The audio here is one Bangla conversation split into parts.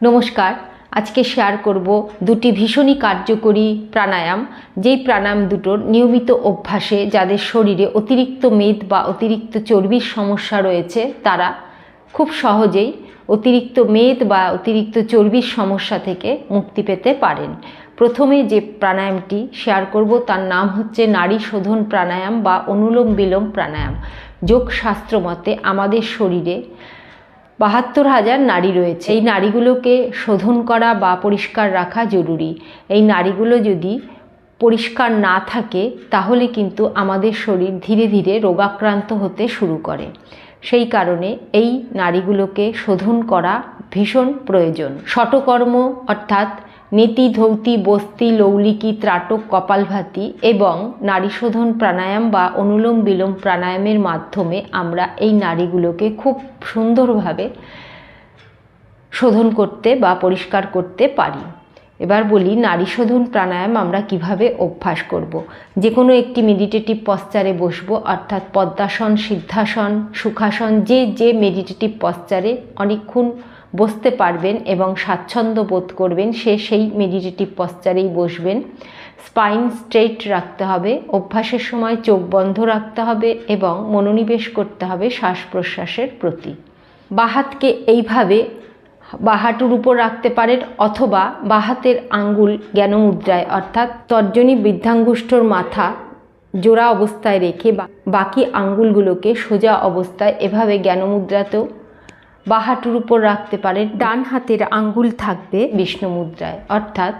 নমস্কার। আজকে শেয়ার করব দুটি ভীষণই কার্যকরী প্রাণায়াম। যেই প্রাণায়াম দুটোর নিয়মিত অভ্যাসে যাদের শরীরে অতিরিক্ত মেদ বা অতিরিক্ত চর্বির সমস্যা রয়েছে, তারা খুব সহজেই অতিরিক্ত মেদ বা অতিরিক্ত চর্বির সমস্যা থেকে মুক্তি পেতে পারেন। প্রথমে যে প্রাণায়ামটি শেয়ার করব, তার নাম হচ্ছে নারী শোধন প্রাণায়াম বা অনুলোম বিলোম প্রাণায়াম। যোগশাস্ত্র মতে আমাদের শরীরে বাহাত্তর হাজার নারী রয়েছে। এই নারীগুলোকে শোধন করা বা পরিষ্কার রাখা জরুরি। এই নারীগুলো যদি পরিষ্কার না থাকে, তাহলে কিন্তু আমাদের শরীর ধীরে ধীরে রোগাক্রান্ত হতে শুরু করে। সেই কারণে এই নারীগুলোকে শোধন করা ভীষণ প্রয়োজন। শটকর্ম অর্থাৎ নেতি, ধৌতি, বস্তি, লৌলিকি, ত্রাটক, কপালভাতি এবং নারী শোধন প্রাণায়াম বা অনুলোম বিলোম প্রাণায়ামের মাধ্যমে আমরা এই নারীগুলোকে খুব সুন্দরভাবে শোধন করতে বা পরিষ্কার করতে পারি এবার বলি নারী শোধন প্রাণায়াম আমরা কীভাবে অভ্যাস করব। যে কোনো একটি মেডিটেটিভ পশ্চারে বসবো, অর্থাৎ পদ্মাসন, সিদ্ধাসন, সুখাসন, যে যে মেডিটেটিভ পশ্চারে অনেকক্ষণ বসতে পারবেন এবং স্বাচ্ছন্দ্য বোধ করবেন। সে সেই মেডিটেটিভ পশ্চারেই বসবেন। স্পাইন স্ট্রেট রাখতে হবে। অভ্যাসের সময় চোখ বন্ধ রাখতে হবে এবং মনোনিবেশ করতে হবে শ্বাস প্রশ্বাসের প্রতি। বাহাতকে এইভাবে বাহাটুর উপর রাখতে পারেন অথবা বাহাতের আঙ্গুল জ্ঞানমুদ্রায় অর্থাৎ তর্জনী বৃদ্ধাঙ্গুষ্ঠর মাথা জোড়া অবস্থায় রেখে বাকি আঙ্গুলগুলোকে সোজা অবস্থায় এভাবে জ্ঞানমুদ্রাতেও বাহাটুর উপর রাখতে পারেন ডান হাতের আঙ্গুল থাকবে বিষ্ণু মুদ্রায়। অর্থাৎ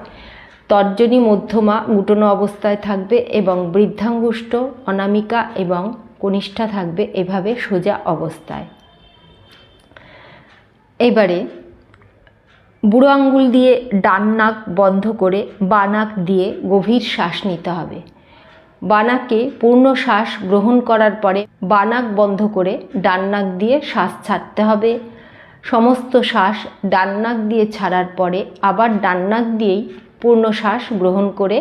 তর্জনী মধ্যমা গুটনো অবস্থায় থাকবে এবং বৃদ্ধাঙ্গুষ্ঠ, অনামিকা এবং কনিষ্ঠা থাকবে এভাবে সোজা অবস্থায়। এবারে বুড়ো আঙ্গুল দিয়ে ডান নাক বন্ধ করে বানাক দিয়ে গভীর শ্বাস নিতে হবে। বানাকে পূর্ণ শ্বাস গ্রহণ করার পরে বানাক বন্ধ করে ডান নাক দিয়ে শ্বাস ছাড়তে হবে। সমস্ত শ্বাস ডান নাক দিয়ে ছাড়ার পরে আবার ডান নাক দিয়েই পূর্ণ শ্বাস গ্রহণ করে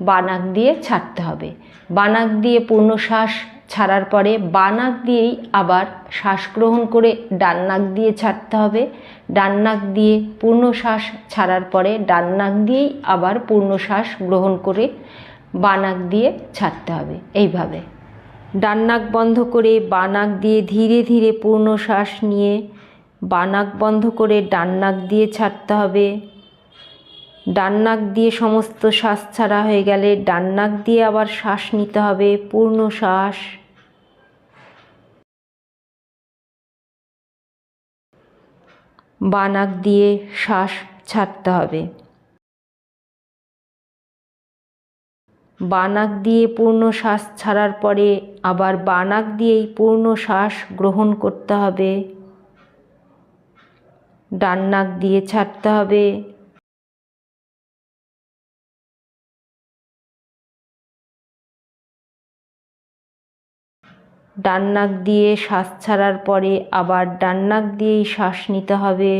বানাক দিয়ে ছাড়তে হবে। বানাক দিয়ে পূর্ণ শ্বাস ছাড়ার পরে বানাক দিয়েই আবার শ্বাস গ্রহণ করে ডান নাক দিয়ে ছাড়তে হবে। ডান নাক দিয়ে পূর্ণ শ্বাস ছাড়ার পরে ডান নাক দিয়েই আবার পূর্ণ শ্বাস গ্রহণ করে বানাক দিয়ে ছাড়তে হবে। এইভাবে। ডান নাক বন্ধ করে বানাক দিয়ে ধীরে ধীরে পূর্ণ শ্বাস নিয়ে বানাক বন্ধ করে ডান নাক দিয়ে ছাড়তে হবে। ডান নাক দিয়ে সমস্ত শ্বাস ছাড়া হয়ে গেলে ডান নাক দিয়ে আবার শ্বাস নিতে হবে, পূর্ণ শ্বাস। বানাক দিয়ে শ্বাস ছাড়তে হবে। বানাক দিয়ে পূর্ণ শ্বাস ছাড়ার পরে আবার বানাক দিয়েই পূর্ণ শ্বাস গ্রহণ করতে হবে। ডান নাক দিয়ে ছাড়তে হবে। ডান নাক দিয়ে শ্বাস ছাড়ার পরে আবার ডান নাক দিয়েই শ্বাস নিতে হবে।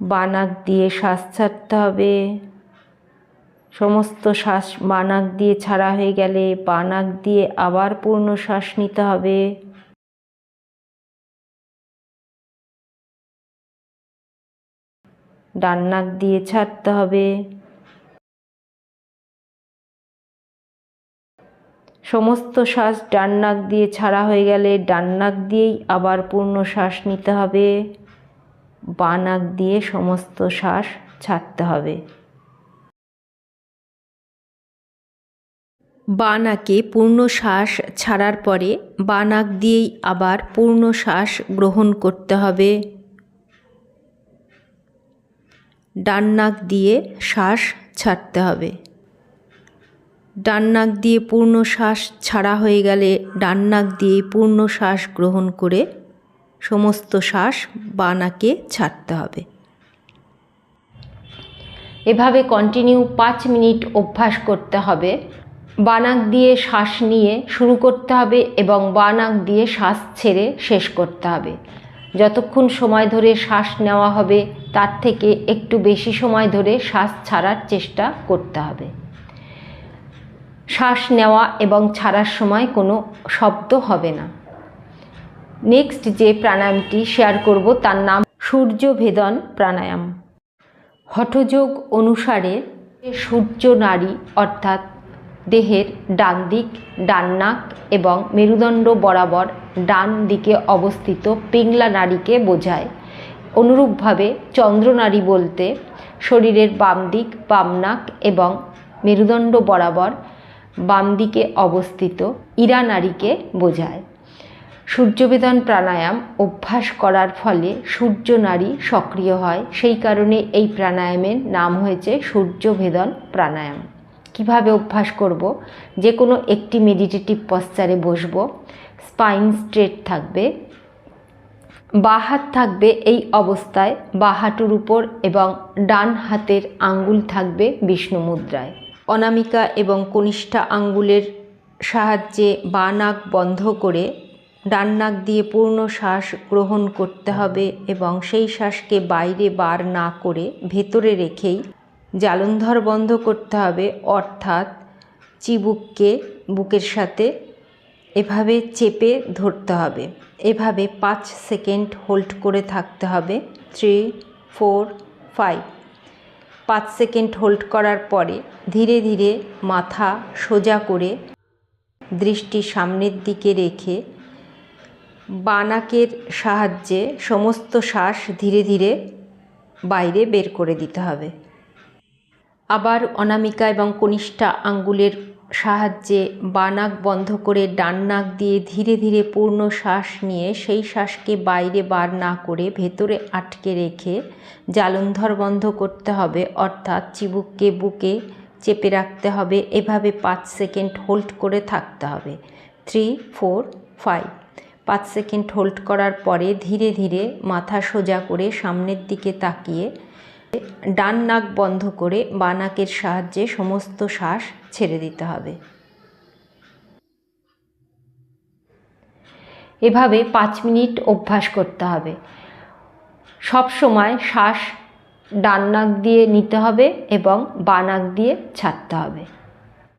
বানাক দিয়ে শ্বাস ছাড়তে হবে। সমস্ত শ্বাস বানাক দিয়ে ছাড়া হয়ে গেলে বানাক দিয়ে আবার পূর্ণ শ্বাস নিতে হবে। ডান নাক দিয়ে ছাড়তে হবে। সমস্ত শ্বাস ডান নাক দিয়ে ছাড়া হয়ে গেলে ডান নাক দিয়েই আবার পূর্ণ শ্বাস নিতে হবে। বা নাক দিয়ে সমস্ত শ্বাস ছাড়তে হবে। বা নাকে পূর্ণ শ্বাস ছাড়ার পরে বা নাক দিয়েই আবার পূর্ণ শ্বাস গ্রহণ করতে হবে। ডান নাক দিয়ে শ্বাস ছাড়তে হবে। ডান নাক দিয়ে পূর্ণ শ্বাস ছাড়া হয়ে গেলে ডান নাক দিয়ে পূর্ণ শ্বাস গ্রহণ করে সমস্ত শ্বাস বানাকে ছাড়তে হবে। এভাবে কন্টিনিউ পাঁচ মিনিট অভ্যাস করতে হবে। বানাক দিয়ে শ্বাস নিয়ে শুরু করতে হবে এবং বানাক দিয়ে শ্বাস ছেড়ে শেষ করতে হবে। যতক্ষণ সময় ধরে শ্বাস নেওয়া হবে, তার থেকে একটু বেশি সময় ধরে শ্বাস ছাড়ার চেষ্টা করতে হবে। শ্বাস নেওয়া এবং ছাড়ার সময় কোনো শব্দ হবে না। নেক্সট যে প্রাণায়ামটি শেয়ার করব, তার নাম সূর্য ভেদন প্রাণায়াম। হঠযোগ অনুসারে সূর্য নারী, অর্থাৎ দেহের ডান দিক, ডান নাক এবং মেরুদণ্ড বরাবর ডান দিকে অবস্থিত পিংলা নারীকে বোঝায়। অনুরূপভাবে চন্দ্রনারী বলতে শরীরের বাম দিক, বাম নাক এবং মেরুদণ্ড বরাবর বাম দিকে অবস্থিত ইরা নারীকে বোঝায়। সূর্যবেদন প্রাণায়াম অভ্যাস করার ফলে সূর্য নারী সক্রিয় হয়। সেই কারণে এই প্রাণায়ামের নাম হয়েছে সূর্যভেদন প্রাণায়াম। কীভাবে অভ্যাস করব? যে কোনো একটি মেডিটেটিভ পশ্চারে বসবো। স্পাইন স্ট্রেট থাকবে। বাঁ হাত থাকবে এই অবস্থায়। বা হাঁটুর উপর এবং ডান হাতের আঙ্গুল থাকবে বিষ্ণু মুদ্রায়। অনামিকা এবং কনিষ্ঠা আঙ্গুলের সাহায্যে বা নাক বন্ধ করে ডান নাক দিয়ে পূর্ণ শ্বাস গ্রহণ করতে হবে এবং সেই শ্বাসকে বাইরে বার না করে ভেতরে রেখেই জালন্ধর বন্ধ করতে হবে, অর্থাৎ চিবুককে বুকের সাথে এভাবে চেপে ধরতে হবে। এভাবে পাঁচ সেকেন্ড হোল্ড করে থাকতে হবে। Three, four, five. পাঁচ সেকেন্ড হোল্ড করার পরে ধীরে ধীরে মাথা সোজা করে দৃষ্টি সামনের দিকে রেখে বানাকের সাহায্যে সমস্ত শ্বাস ধীরে ধীরে বাইরে বের করে দিতে হবে। আবার অনামিকা এবং কনিষ্ঠা আঙ্গুলের সাহায্যে বানাক বন্ধ করে ডান নাক দিয়ে ধীরে ধীরে পূর্ণ শ্বাস নিয়ে সেই শ্বাসকে বাইরে বার না করে ভেতরে আটকে রেখে জালন্ধর বন্ধ করতে হবে। অর্থাৎ চিবুককে বুকে চেপে রাখতে হবে। এভাবে পাঁচ সেকেন্ড হোল্ড করে থাকতে হবে। Three, four, five. পাঁচ সেকেন্ড হোল্ড করার পরে ধীরে ধীরে মাথা সোজা করে সামনের দিকে তাকিয়ে ডান নাক বন্ধ করে বা নাকের সাহায্যে সমস্ত শ্বাস ছেড়ে দিতে হবে। এভাবে পাঁচ মিনিট অভ্যাস করতে হবে। সব সময় শ্বাস ডান নাক দিয়ে নিতে হবে এবং বা নাক দিয়ে ছাড়তে হবে।